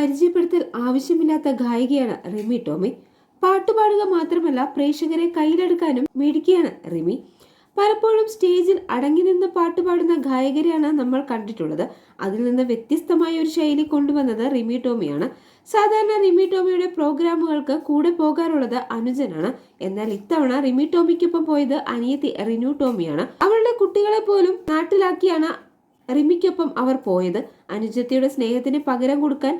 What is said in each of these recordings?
പരിചയപ്പെടുത്തൽ ആവശ്യമില്ലാത്ത ഗായികയാണ് റിമി ടോമി. പാട്ടുപാടുക മാത്രമല്ല പ്രേക്ഷകരെ കയ്യിലെടുക്കാനും മേടിക്കുകയാണ് റിമി. പലപ്പോഴും സ്റ്റേജിൽ അടങ്ങി നിന്ന് പാട്ടുപാടുന്ന ഗായകരെയാണ് നമ്മൾ കണ്ടിട്ടുള്ളത്. അതിൽ നിന്ന് വ്യത്യസ്തമായ ഒരു ശൈലി കൊണ്ടുവന്നത് റിമി ടോമിയാണ്. സാധാരണ റിമി ടോമിയുടെ പ്രോഗ്രാമുകൾക്ക് കൂടെ പോകാറുള്ളത് അനുജനാണ്. എന്നാൽ ഇത്തവണ റിമി ടോമിക്കൊപ്പം പോയത് അനിയത്തി റിനു ടോമിയാണ്. അവളുടെ കുട്ടികളെ പോലും നാട്ടിലാക്കിയാണ് റിമിക്കൊപ്പം അവർ പോയത്. അനുജത്തിയുടെ സ്നേഹത്തിന് പകരം കൊടുക്കാൻ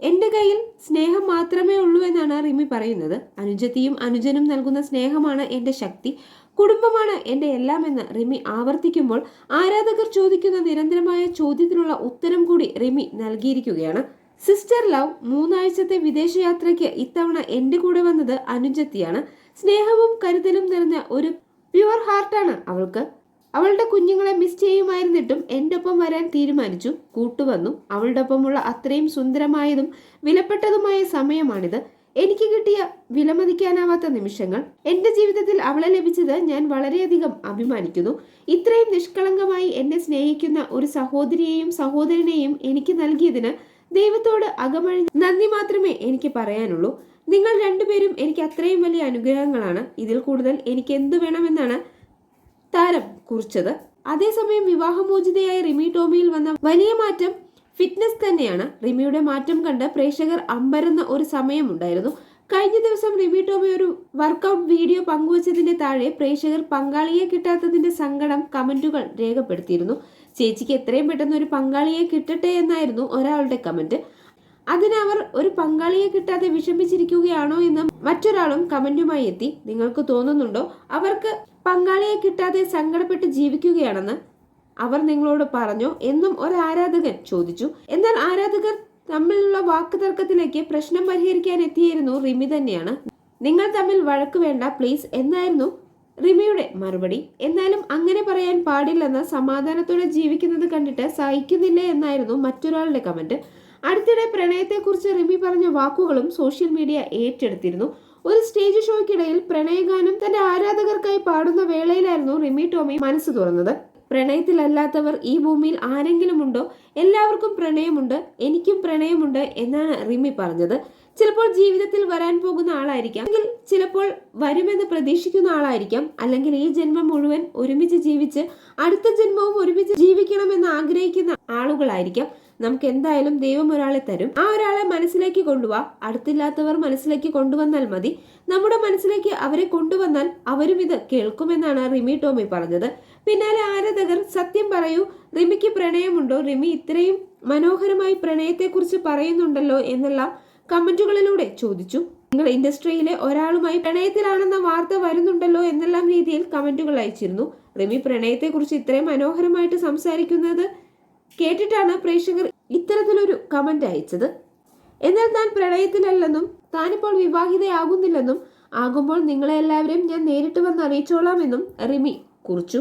എന്റെ കയ്യിൽ സ്നേഹം മാത്രമേ ഉള്ളൂ എന്നാണ് റിമി പറയുന്നത്. അനുജത്തിയും അനുജനും നൽകുന്ന സ്നേഹമാണ് എന്റെ ശക്തി. കുടുംബമാണ് എന്റെ എല്ലാം എന്ന് റിമി ആവർത്തിക്കുമ്പോൾ ആരാധകർ ചോദിക്കുന്ന നിരന്തരമായ ചോദ്യത്തിനുള്ള ഉത്തരം കൂടി റിമി നൽകിയിരിക്കുകയാണ്. സിസ്റ്റർ ലവ് മൂന്നാഴ്ചത്തെ വിദേശയാത്രയ്ക്ക് ഇത്തവണ എന്റെ കൂടെ വന്നത് അനുജത്തിയാണ്. സ്നേഹവും കരുതലും നിറഞ്ഞ ഒരു പ്യുവർ ഹാർട്ടാണ് അവൾക്ക്. അവളുടെ കുഞ്ഞുങ്ങളെ മിസ് ചെയ്യുമായിരുന്നിട്ടും എന്റെ ഒപ്പം വരാൻ തീരുമാനിച്ചു. കൂട്ടുവന്നു. അവളുടെ ഒപ്പമുള്ള അത്രയും സുന്ദരമായതും വിലപ്പെട്ടതുമായ സമയമാണിത്. എനിക്ക് കിട്ടിയ വിലമതിക്കാനാവാത്ത നിമിഷങ്ങൾ. എന്റെ ജീവിതത്തിൽ അവളെ ലഭിച്ചത് ഞാൻ വളരെയധികം അഭിമാനിക്കുന്നു. ഇത്രയും നിഷ്കളങ്കമായി എന്നെ സ്നേഹിക്കുന്ന ഒരു സഹോദരിയെയും സഹോദരനെയും എനിക്ക് നൽകിയതിന് ദൈവത്തോട് അകമഴി നന്ദി മാത്രമേ എനിക്ക് പറയാനുള്ളൂ. നിങ്ങൾ രണ്ടുപേരും എനിക്ക് അത്രയും വലിയ അനുഗ്രഹങ്ങളാണ്. ഇതിൽ കൂടുതൽ എനിക്ക് എന്തു വേണമെന്നാണ് താരം കുറിച്ചത്. അതേസമയം വിവാഹമോചിതയായ റിമി ടോമിയിൽ വന്ന വലിയ മാറ്റം ഫിറ്റ്നസ് തന്നെയാണ്. റിമിയുടെ മാറ്റം കണ്ട് പ്രേക്ഷകർ അമ്പരുന്ന ഒരു സമയമുണ്ടായിരുന്നു. കഴിഞ്ഞ ദിവസം റിമി ടോമി ഒരു വർക്കൗട്ട് വീഡിയോ പങ്കുവച്ചതിന്റെ താഴെ പ്രേക്ഷകർ പങ്കാളിയെ കിട്ടാത്തതിന്റെ സങ്കടം കമന്റുകൾ രേഖപ്പെടുത്തിയിരുന്നു. ചേച്ചിക്ക് എത്രയും പെട്ടെന്ന് ഒരു പങ്കാളിയെ കിട്ടട്ടെ എന്നായിരുന്നു ഒരാളുടെ കമന്റ്. അതിന് അവർ ഒരു പങ്കാളിയെ കിട്ടാതെ വിഷമിച്ചിരിക്കുകയാണോ എന്ന് മറ്റൊരാളും കമന്റുമായി എത്തി. നിങ്ങൾക്ക് തോന്നുന്നുണ്ടോ? അവർക്ക് പങ്കാളിയെ കിട്ടാതെ സങ്കടപ്പെട്ട് ജീവിക്കുകയാണെന്ന് അവർ നിങ്ങളോട് പറഞ്ഞോ എന്നും ഒരു ആരാധകൻ ചോദിച്ചു. എന്നാൽ ആരാധകർ തമ്മിലുള്ള വാക്കുതർക്കത്തിലേക്ക് പ്രശ്നം പരിഹരിക്കാൻ എത്തിയിരുന്നു റിമി തന്നെയാണ്. നിങ്ങൾ തമ്മിൽ വഴക്ക് വേണ്ട പ്ലീസ് എന്നായിരുന്നു റിമിയുടെ മറുപടി. എന്നാലും അങ്ങനെ പറയാൻ പാടില്ലെന്ന് സമാധാനത്തോടെ ജീവിക്കുന്നത് കണ്ടിട്ട് സഹിക്കുന്നില്ല എന്നായിരുന്നു മറ്റൊരാളുടെ കമന്റ്. അടുത്തിടെ പ്രണയത്തെക്കുറിച്ച് റിമി പറഞ്ഞ വാക്കുകളും സോഷ്യൽ മീഡിയ ഏറ്റെടുത്തിരുന്നു. ഒരു സ്റ്റേജ് ഷോയ്ക്കിടയിൽ പ്രണയഗാനം തന്റെ ആരാധകർക്കായി പാടുന്ന വേളയിലായിരുന്നു റിമി ടോമി മനസ്സ് തുറന്നത്. പ്രണയത്തിലല്ലാത്തവർ ഈ ഭൂമിയിൽ ആരെങ്കിലും ഉണ്ടോ? എല്ലാവർക്കും പ്രണയമുണ്ട് എനിക്കും പ്രണയമുണ്ട് എന്നാണ് റിമി പറഞ്ഞത്. ചിലപ്പോൾ ജീവിതത്തിൽ വരാൻ പോകുന്ന ആളായിരിക്കാം അല്ലെങ്കിൽ ചിലപ്പോൾ വരുമെന്ന് പ്രതീക്ഷിക്കുന്ന ആളായിരിക്കാം അല്ലെങ്കിൽ ഈ ജന്മം മുഴുവൻ ഒരുമിച്ച് ജീവിച്ച് അടുത്ത ജന്മവും ഒരുമിച്ച് ജീവിക്കണമെന്ന് ആഗ്രഹിക്കുന്ന ആളുകളായിരിക്കാം. നമുക്ക് എന്തായാലും ദൈവം ഒരാളെ തരും. ആ ഒരാളെ മനസ്സിലേക്ക് കൊണ്ടുപോവാ അടുത്തില്ലാത്തവർ മനസ്സിലേക്ക് കൊണ്ടുവന്നാൽ മതി. നമ്മുടെ മനസ്സിലേക്ക് അവരെ കൊണ്ടുവന്നാൽ അവരും ഇത് കേൾക്കുമെന്നാണ് റിമി ടോമി പറഞ്ഞത്. പിന്നാലെ ആരാധകർ സത്യം പറയൂ റിമിക്ക് പ്രണയമുണ്ടോ? റിമി ഇത്രയും മനോഹരമായി പ്രണയത്തെക്കുറിച്ച് പറയുന്നുണ്ടല്ലോ എന്നെല്ലാം കമന്റുകളിലൂടെ ചോദിച്ചു. നിങ്ങൾ ഇൻഡസ്ട്രിയിലെ ഒരാളുമായി പ്രണയത്തിലാണെന്ന വാർത്ത വരുന്നുണ്ടല്ലോ എന്നെല്ലാം രീതിയിൽ കമന്റുകൾ അയച്ചിരുന്നു. റിമി പ്രണയത്തെക്കുറിച്ച് ഇത്രയും മനോഹരമായിട്ട് സംസാരിക്കുന്നത് കേട്ടിട്ടാണ് പ്രേക്ഷകർ ഇത്തരത്തിലൊരു കമന്റ് അയച്ചത്. എന്നാൽ താൻ പ്രണയത്തിലല്ലെന്നും താനിപ്പോൾ വിവാഹിതയാകുന്നില്ലെന്നും ആകുമ്പോൾ നിങ്ങളെ എല്ലാവരെയും ഞാൻ നേരിട്ട് വന്ന് അറിയിച്ചോളാമെന്നും റിമി കുറിച്ചു.